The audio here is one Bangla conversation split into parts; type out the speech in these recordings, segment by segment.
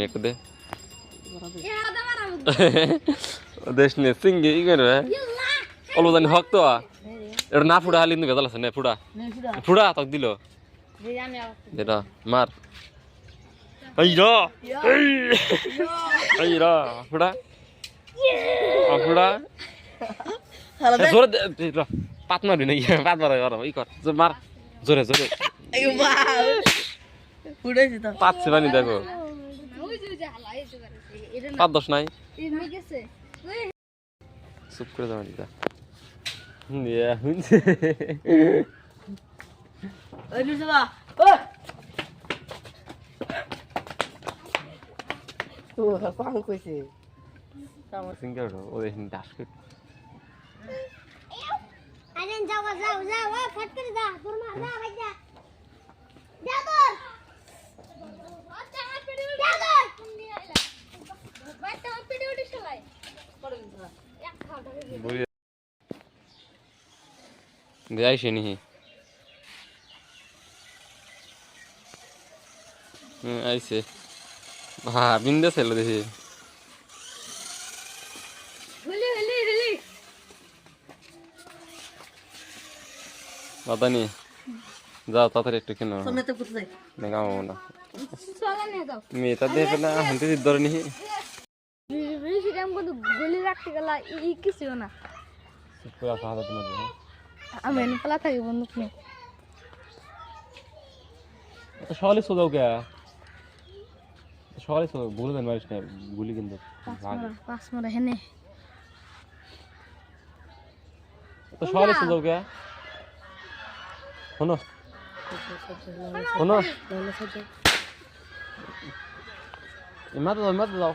একটু দে। দেশ নিয়ে সিঙ্গি ই করে অল্প জানি হক তো এটা না ফুড়া হালি কিন্তু ভেজাল আছে না ফুড়া। ফুড়া তক দিল। এটা মার। এই র। এই। র ফুড়া। ফুড়া। জোরে র। পাত মারবি না ইয়ে, পাত মারা গরম ই কর জোরে মার। জোরে জোরে। পাচ্ছে পানি দেখো। পাত দশ নাই। চুপ করে যাবেন এটা আরে যাও যাও যাও ও ফট করে যা তোর মা যা ভাই যা তোর আচ্ছা হাত পেটে যা তোর বাচ্চা হাত পেটে উঠে সবাই এক খাওয়া বুড়ি যাইছে নি হুম আইছে ভা বিন্দা ছিল দেখি হলি বাদানি যাও তাড়াতাড়ি একটু কেন দেখাবো না মেয়েটা দেখে না হানতে ধরে নি কিন্তু গলি রাখতে গেলা ই কিছু না পুরা সাহায্য তোমার আমি পালা থাকি বন্দুক নিয়ে। সকালে সোজাও কে সকালে সোজাও ভুলে দেন মারিস না গুলি কিন্তু পাঁচ মারা হেনে। তো সকালে সোজাও কে শোনো। শোনো। দাও মাথা দাও। দে দে, দে। ওই ইন্টার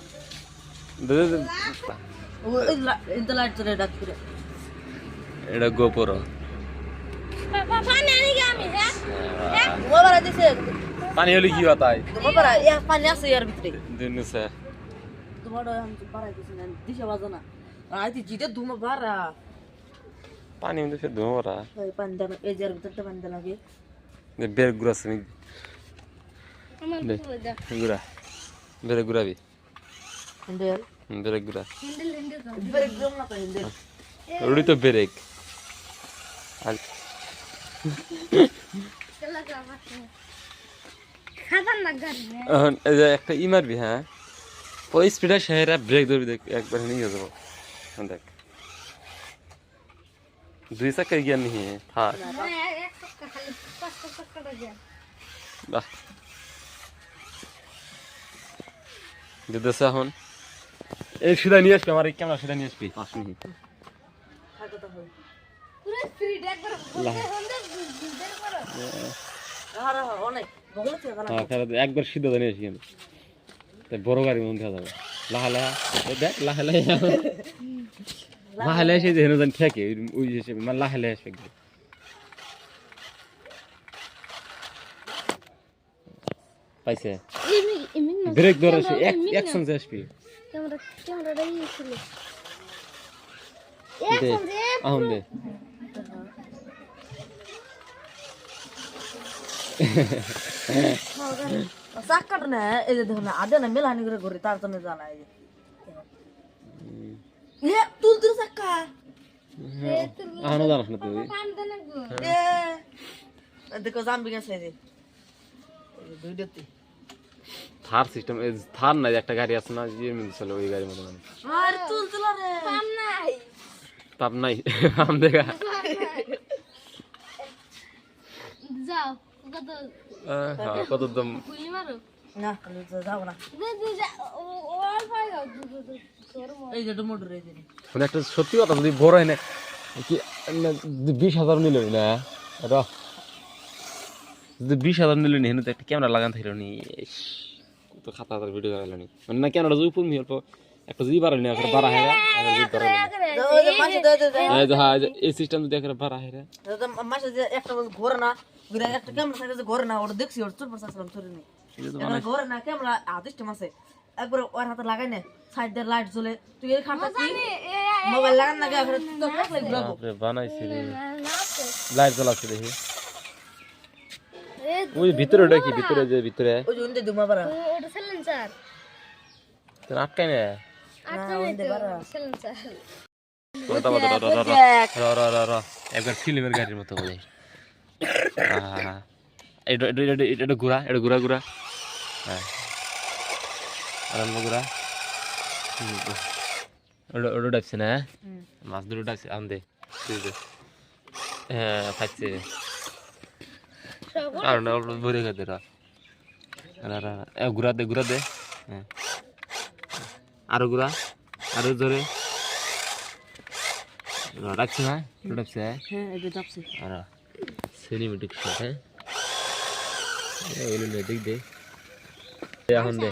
লাইট চলে ডাক করে এটা গোপর। পানি হলে কি হতাই পানি আছে ইয়ার ভিতরে দিন সে তোমার আমি বাড়াই দিছি। না দিশে বাজে না আইতি জিতে ধুমা বাড়া পানি মধ্যে সে ধোমরা ওই পানি দানা এই যার ভিতরটা পানি দানা কি বের গুড়া সে আমার গুড়া বেরে গুড়াবি হ্যান্ডেল হ্যান্ডেল ব্রেক না হ্যান্ডেল তো বেরেক। আর হ্যাঁ। একটা ই মারবি হ্যাঁ? ওই স্পিডে শহরে ব্রেক ধরবি দেখ একবার নিয়ে যাব। দেখ। দুই চাকা গিয়া থাক। পাঁচ সপ্তাহটা যায় বাহ। দিতেছে এখন। এই সিধা নিয়ে আসবি আমার এই ক্যামেরা সিধা নিয়ে আসবি। পাঁচ মিনিট। একবার হ্যাঁ তাহলে একবার সিধা নিয়ে আসি আমি। তাই বড় গাড়ির মধ্যে যাবে। লাহা লাহা। দেখ লাহা লাহা। লাহা লাহা সে যেন জানি ঠেকে ওই- ওই হিসেবে মানে লাহা লাহা আসবে একদম। পাইছে ব্রেক ধরে এক অ্যাকশন যে আসবি। ক্যামেরা ক্যামেরাটা ইয়ে ছিল এখন দে। চাকাটা না এই যে দেখুন আদে না মেলানি করে ঘুরে তার জন্য জানা এই যে। এ তুল তুল চাকা। আহানো জানাস না তুই। পান দেন গো এ দেখো জাম্বি গেছে এই যে। দুইটাতে থার সিস্টেম থার নাই একটা গাড়ি আছে না যে মিল চলে ওই গাড়ির মতো মানে আর তুল তুল রে পান নাই। তাপ নাই আম দেখা যাও কত হ্যাঁ, কত দম গুলি মারো। না যাও না। পাই যাও এই যে এই যে। মানে একটা সত্যি কথা যদি বড় হয় না কি না, যদি বিশ হাজার নিল না? র যদি বিশ হাজার নিল নি হেন তো একটা ক্যামেরা লাগান থাকল নি কত খাতা হাজার ভিডিও করাইলো নি মানে না ক্যামেরা যদি উপর অল্প একটা যদি বাড়ালি না একটা বাড়া হয় দে এই হ্যাঁ সিস্টেম যদি একটা বাড়া হয় যে একটা ঘোরে না একটা কেমন থাকে যে না ওটা দেখছি ওটা চুল পড়ছিলাম চুরি নেই না কেমন আদিষ্ট মাছে একবার ওর হাতে লাগাই না সাইড দিয়ে লাইট জ্বলে তুই কি মোবাইল লাগান না বানাইছে লাইট জ্বলাচ্ছে দেখি ওই ভিতরে ওটা কি? ভিতরে যে ভিতরে? ওই যে উনতে দুমা পারা ওটা সিলেন্সার তোর আটকাই না। একবার ফিল্মের গাড়ির মতো বলে। এটা ঘোরা এটা ঘোরা ঘোরা। হ্যাঁ। আরাম ঘোরা। ওটা ওটা ডাকছে না? মাছ দুটো ডাকছে আন দে। হ্যাঁ খাচ্ছে আর না অল্প ভরে খাতে রা ঘুরা দে ঘুরা দে। হ্যাঁ। আরও ঘুরা আরও ধরে রাখছি না রাখছি হ্যাঁ? আর। সিনেমেটিক শট হ্যাঁ? এগুলো দেখ দে এখন দে।